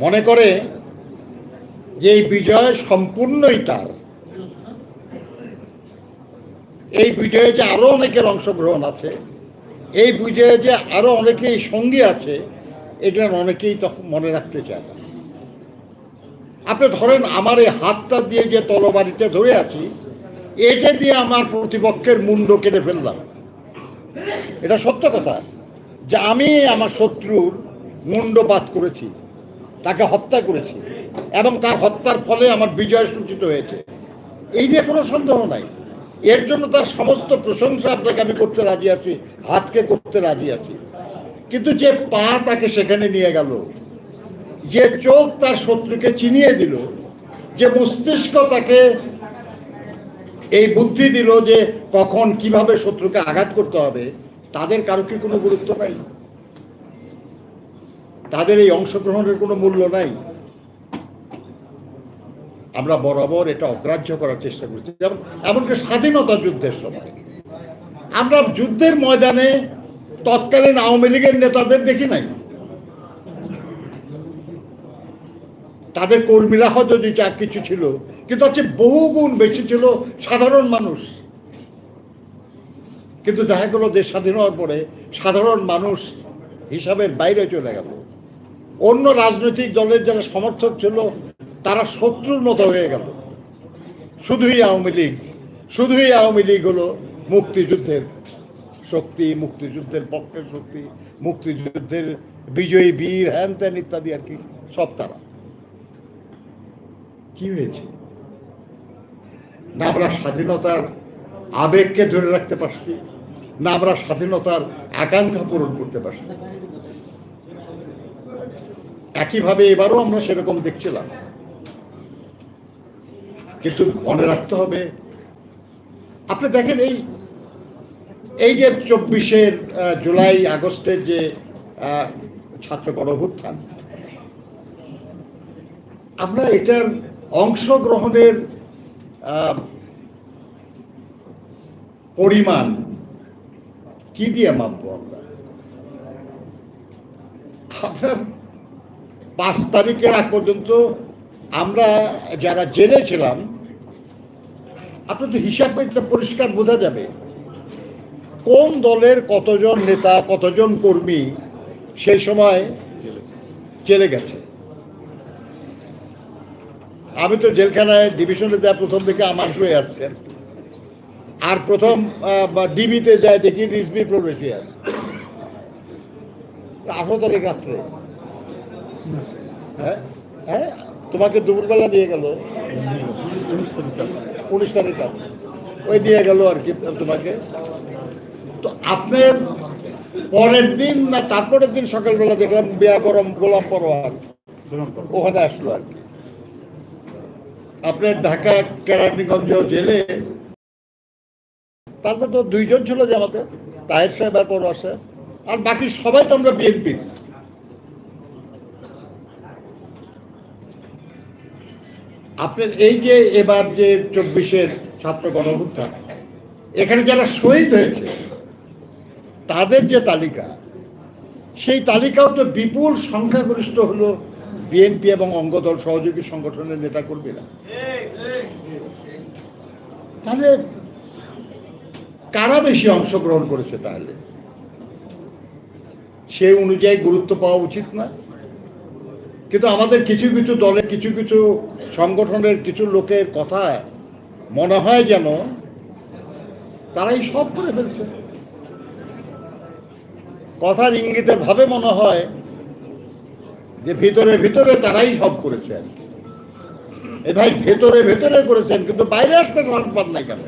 মনে করে যে এই বিজয় সম্পূর্ণই তার। এই বিজয়ে যে আরও অনেকের অংশগ্রহণ আছে, এই বিজয়ে যে আরও অনেকেই সঙ্গী আছে, এগুলো অনেকেই তখন মনে রাখতে চায় না। আপনি ধরেন আমার এই হাতটা দিয়ে যে তলবাড়িতে ধরে আছি এটা দিয়ে আমার প্রতিপক্ষের মুন্ড কেটে ফেললাম। এটা সত্য কথা যে আমি আমার শত্রুর মুন্ডপাত করেছি। তাকে হত্যা করেছি এবং তার হত্যার ফলে আমার বিজয় সূচিত হয়েছে। এই নিয়ে কোনো সন্দেহ নাই। এর জন্য তার সমস্ত প্রশংসা আপনাকে আমি করতে রাজি আছি, হাতকে করতে রাজি আছি। কিন্তু যে পা তাকে সেখানে নিয়ে গেল, যে চোখ তার শত্রুকে চিনিয়ে দিল, যে মস্তিষ্ক তাকে এই বুদ্ধি দিল যে কখন কীভাবে শত্রুকে আঘাত করতে হবে, তাদের কারও কি কোনো গুরুত্ব নাই? তাদের এই অংশগ্রহণের কোনো মূল্য নাই। আমরা বরাবর এটা অগ্রাহ্য করার চেষ্টা করছি। যেমন, এমনকি স্বাধীনতা যুদ্ধের সময়। আমরা যুদ্ধের ময়দানে তৎকালীন আওয়ামী লীগের নেতাদের দেখি নাই। তাদের কর্মীরা হয়তো দুই চার কিছু ছিল, কিন্তু হচ্ছে বহু গুণ বেশি ছিল সাধারণ মানুষ। কিন্তু দেখা গেল দেশ স্বাধীন হওয়ার পরে সাধারণ মানুষ হিসাবের বাইরে চলে গেল। অন্য রাজনৈতিক দলের যারা সমর্থক ছিল, তারা শত্রুর মতো হয়ে গেল। শুধুই আওয়ামী লীগ, শুধুই আওয়ামী লীগ হলো মুক্তিযুদ্ধের শক্তি, মুক্তিযুদ্ধের পক্ষের শক্তি, মুক্তিযুদ্ধের বিজয়ী বীর, হ্যান ত্যান ইত্যাদি আর কি, সব তারা। কি হয়েছে? না, আমরা স্বাধীনতার আবেগকে ধরে রাখতে পারছি, না, আমরা স্বাধীনতার আকাঙ্ক্ষা পূরণ করতে পারছি। একইভাবে এবারও আমরা সেরকম দেখছিলাম। কিন্তু মনে রাখতে হবে, আপনি দেখেন এই এই যে চব্বিশের জুলাই, আগস্টের যে ছাত্র গণভুত্থান আমরা এটার অংশগ্রহণের পরিমাণ কি দিয়ে মাপবো আমরা? আপনার পাঁচ তারিখের আগ পর্যন্ত আমরা যারা জেলে ছিলাম আপনার তো হিসাব এটা পরিষ্কার বোঝা যাবে। কোন দলের কতজন নেতা, কতজন কর্মী সেই সময় জেলে গেছে? আমি তো জেলখানায় ডিভিশনে যা প্রথম থেকে আমার হয়ে আসছেন আর প্রথম ডিবিতে যায় দেখি রিজবি প্রবেশে আছে। আঠারো তারিখ রাত্রে। হ্যাঁ? হ্যাঁ? তোমাকে দুপুরবেলা নিয়ে গেল? উনিশ তারিখ ওই নিয়ে গেল আর কি তোমাকে। তো আপনার পরের দিন না তারপরের দিন সকালবেলা দেখলাম বিয়া গরম গোলাম পরোয়ার ওখানে আসলো আর কি। আপনার ঢাকা কেরানীগঞ্জ জেলে তারপর তো দুইজন ছিল জামাতে তাহের সাহেব আর পর আছে আর বাকি সবাই তো আমরা বিএনপি। আপনার এই যে এবার যে চব্বিশের ছাত্র গণভুত্থান এখানে যারা শহীদ হয়েছে, তাদের যে তালিকা, সেই তালিকাও তো বিপুল সংখ্যাগরিষ্ঠ হলো বিএনপি এবং অঙ্গদল সহযোগী সংগঠনের নেতা কর্মীরা তাহলে কারা বেশি অংশগ্রহণ করেছে তাহলে? সে অনুযায়ী গুরুত্ব পাওয়া উচিত না? কিন্তু আমাদের কিছু কিছু দলের, কিছু কিছু সংগঠনের কিছু লোকের কথা মনে হয় যেন তারাই সব করে ফেলছে। কথার ইঙ্গিতে ভাবে মনে হয় যে ভিতরে ভিতরে তারাই সব করেছে আর কি। এ ভাই ভেতরে ভেতরে করেছেন, কিন্তু বাইরে আসতে সাহস পান নাই কেন?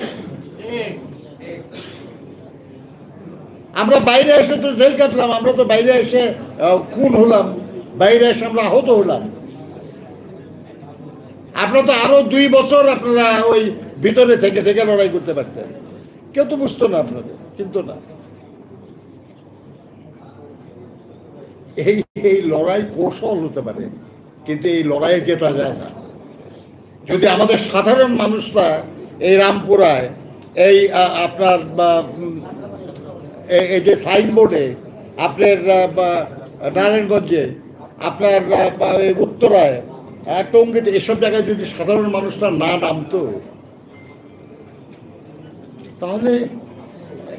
আমরা বাইরে এসে তো জেল কাটলাম, আমরা তো বাইরে এসে খুন হলাম। বাইরে এসে আমরা আহত হলাম। আপনারা তো আরও দুই বছর আপনারা ওই ভিতরে থেকে থেকে লড়াই করতে পারতেন। কেউ তো বুঝতো না আপনাদের কিন্তু না। এই এই লড়াই কৌশল হতে পারে, কিন্তু এই লড়াইয়ে জেতা যায় না। যদি আমাদের সাধারণ মানুষরা এই রামপুরায়, এই আপনার এই- যে সাইনবোর্ডে, আপনার নারায়ণগঞ্জে আপনার উত্তরায় টঙ্গিতে এসব জায়গায় যদি সাধারণ মানুষরা না নামতো, তাহলে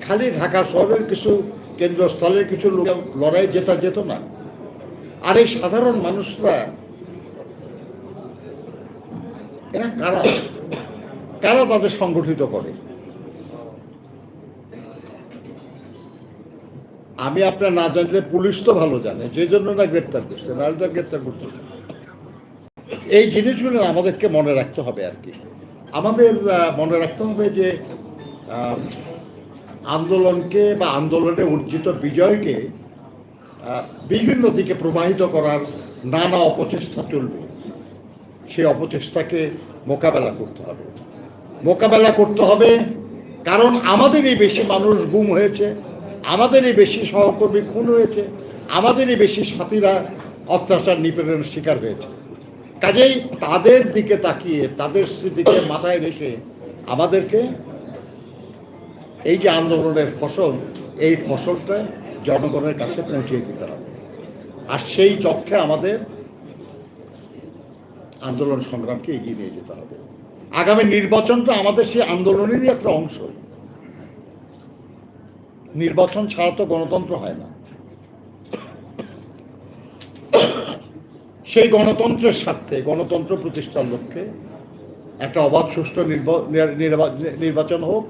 খালি ঢাকা শহরের কিছু কেন্দ্রস্থলের কিছু লোক লড়াই জেতা যেত না। আর এই সাধারণ মানুষরা, এরা কারা? কারা তাদের সংগঠিত করে? আমি আপনার না জানলে পুলিশ তো ভালো জানে, যে জন্য না গ্রেপ্তার করছে তো গ্রেপ্তার করছে এই জিনিসগুলো আমাদেরকে মনে রাখতে হবে আর কি। আমাদের মনে রাখতে হবে যে আন্দোলনকে বা আন্দোলনে অর্জিত বিজয়কে বিভিন্ন দিকে প্রবাহিত করার নানা অপচেষ্টা চলবে। সেই অপচেষ্টাকে মোকাবেলা করতে হবে। মোকাবেলা করতে হবে কারণ আমাদেরই বেশি মানুষ গুম হয়েছে। আমাদেরই বেশি সহকর্মী খুন হয়েছে, আমাদেরই বেশি সাথীরা অত্যাচার নিপীড়নের শিকার হয়েছে। কাজেই তাদের দিকে তাকিয়ে, তাদের স্মৃতিকে মাথায় রেখে আমাদেরকে এই যে আন্দোলনের ফসল, এই ফসলটা জনগণের কাছে পৌঁছে দিতে হবে। আর সেই চক্ষে আমাদের আন্দোলন সংগ্রামকে এগিয়ে নিয়ে যেতে হবে। আগামী নির্বাচনটা আমাদের সেই আন্দোলনেরই একটা অংশ। নির্বাচন ছাড়া তো গণতন্ত্র হয় না। সেই গণতন্ত্রের স্বার্থে, গণতন্ত্র প্রতিষ্ঠার লক্ষ্যে একটা অবাধ সুষ্ঠু নির্বা- নির্বা- নির্বাচন হোক,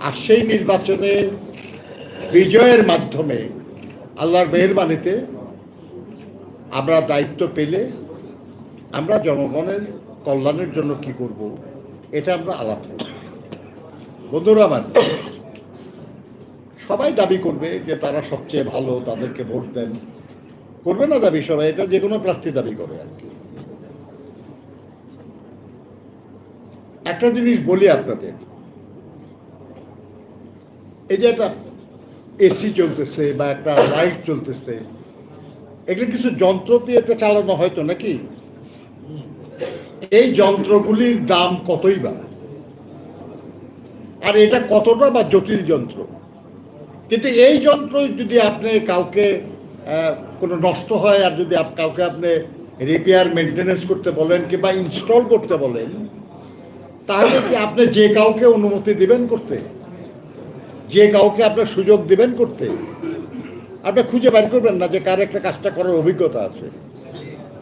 আর সেই নির্বাচনে বিজয়ের মাধ্যমে আল্লাহর মেহরবানিতে আমরা দায়িত্ব পেলে আমরা জনগণের কল্যাণের জন্য কি করব, এটা আমরা আলাপ করব। বন্ধুরা আমার সবাই দাবি করবে যে তারা সবচেয়ে ভালো, তাদেরকে ভোট দেন। করবে না দাবি সবাই, এটা যে কোনো প্রার্থী দাবি করে আর কি। একটা জিনিস বলি আপনাদের। এই যে একটা এসি চলতেছে বা একটা লাইট চলতেছে, এগুলো কিছু যন্ত্র দিয়ে এটা চালানো হয়তো নাকি? এই যন্ত্রগুলির দাম কতই বা? আর এটা কতটা বা জটিল যন্ত্র? কিন্তু এই যন্ত্র যদি আপনি কাউকে কোনো নষ্ট হয় আর যদি কাউকে আপনি রিপেয়ার মেনটেনেন্স করতে বলেন কিংবা ইনস্টল করতে বলেন, তাহলে কি আপনি যে কাউকে অনুমতি দিবেন করতে? যে কাউকে আপনার সুযোগ দিবেন করতে? আপনি খুঁজে বের করবেন না যে কার একটা কাজটা করার অভিজ্ঞতা আছে।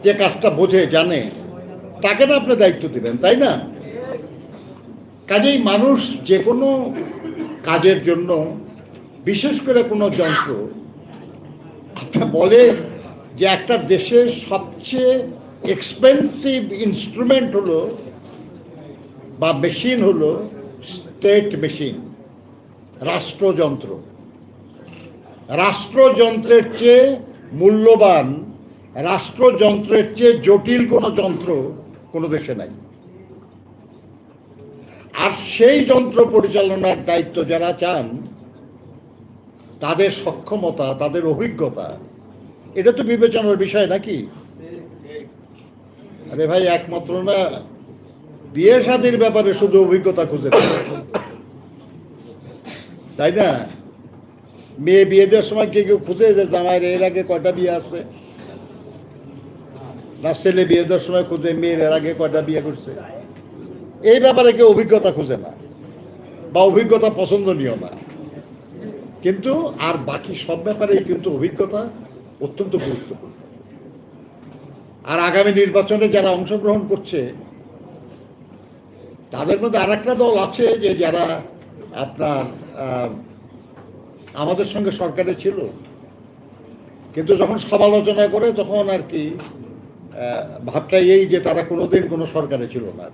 যে কাজটা বোঝে, জানে, তাকে না আপনি দায়িত্ব দিবেন, তাই না? কাজেই মানুষ যে কোনো কাজের জন্য বিশেষ করে কোনো যন্ত্র বলে যে একটা দেশের সবচেয়ে এক্সপেন্সিভ ইনস্ট্রুমেন্ট হলো বা মেশিন হলো স্টেট মেশিন রাষ্ট্রযন্ত্র। রাষ্ট্রযন্ত্রের চেয়ে মূল্যবান, রাষ্ট্রযন্ত্রের চেয়ে জটিল কোনো যন্ত্র কোনো দেশে নাই। আর সেই যন্ত্র পরিচালনার দায়িত্ব যারা চান তাদের সক্ষমতা, তাদের অভিজ্ঞতা। এটা তো বিবেচনার বিষয় নাকি? আরে ভাই, একমাত্র না বিয়ে শাদির ব্যাপারে শুধু অভিজ্ঞতা খুঁজে। তাই না? মেয়ে বিয়ে দেওয়ার সময় কে কেউ খুঁজে যে জামাইয়ের এর আগে কয়টা বিয়ে আছে? না, ছেলে বিয়ে দেওয়ার সময় খুঁজে মেয়ের এর আগে কয়টা বিয়ে করছে? এই ব্যাপারে কেউ অভিজ্ঞতা খুঁজে না, বা অভিজ্ঞতা পছন্দনীয় না। কিন্তু আর বাকি সব ব্যাপারেই কিন্তু অভিজ্ঞতা অত্যন্ত গুরুত্বপূর্ণ। আর আগামী নির্বাচনে যারা অংশগ্রহণ করছে, তাদের মধ্যে আর একটা দল আছে যে যারা আপনার আমাদের সঙ্গে সরকারে ছিল। কিন্তু যখন সমালোচনা করে তখন আর কি ভাবটা এই যে তারা কোনোদিন কোনো সরকারে ছিল না।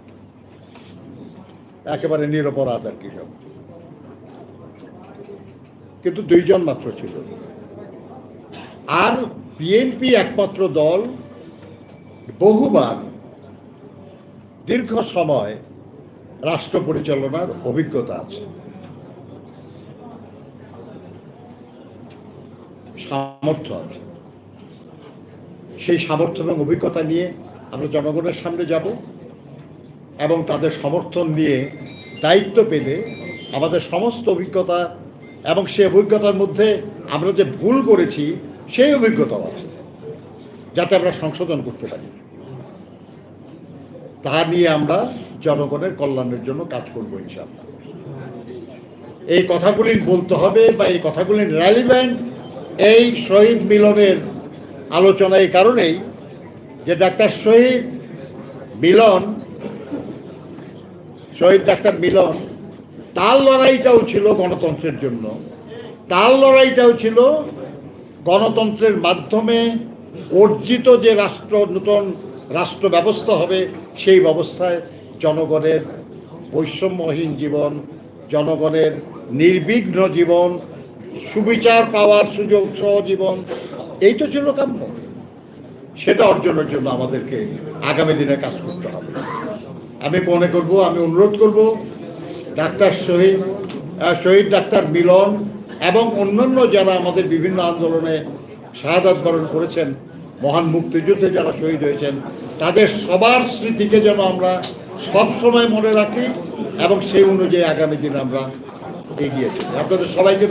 একেবারে নিরপরাধ আর কি সব। কিন্তু দুইজন মাত্র ছিল। আর বিএনপি একমাত্র দল বহুবার দীর্ঘ সময় রাষ্ট্র পরিচালনার অভিজ্ঞতা আছে। সামর্থ্য আছে। সেই সামর্থ্য এবং অভিজ্ঞতা নিয়ে আমরা জনগণের সামনে যাব এবং তাদের সমর্থন নিয়ে দায়িত্ব পেলে আমাদের সমস্ত অভিজ্ঞতা এবং সে অভিজ্ঞতার মধ্যে আমরা যে ভুল করেছি, সেই অভিজ্ঞতাও আছে, যাতে আমরা সংশোধন করতে পারি। তা নিয়ে আমরা জনগণের কল্যাণের জন্য কাজ করব ইনশাআল্লাহ। এই কথাগুলি বলতে হবে বা এই কথাগুলি রেলিভেন্ট এই শহীদ মিলনের আলোচনা এই কারণেই যে ডাক্তার শহীদ মিলন, শহীদ ডাক্তার মিলন তার লড়াইটাও ছিল গণতন্ত্রের জন্য। তার লড়াইটাও ছিল গণতন্ত্রের মাধ্যমে অর্জিত যে রাষ্ট্র, নূতন রাষ্ট্র ব্যবস্থা হবে, সেই ব্যবস্থায় জনগণের বৈষম্যহীন জীবন, জনগণের নির্বিঘ্ন জীবন, সুবিচার পাওয়ার সুযোগ সহ জীবন এই তো ছিল কাম্য। সেটা অর্জনের জন্য আমাদেরকে আগামী দিনে কাজ করতে হবে। আমি মনে করব, আমি অনুরোধ করব ডাক্তার শহীদ শহীদ ডাক্তার মিলন এবং অন্যান্য যারা আমাদের বিভিন্ন আন্দোলনে শাহাদাত বরণ করেছেন, মহান মুক্তিযুদ্ধে যারা শহীদ হয়েছেন, তাদের সবার স্মৃতিকে যেন আমরা সব সময় মনে রাখি এবং সেই অনুযায়ী আগামী দিন আমরা এগিয়ে চলি। আপনাদের সবাইকে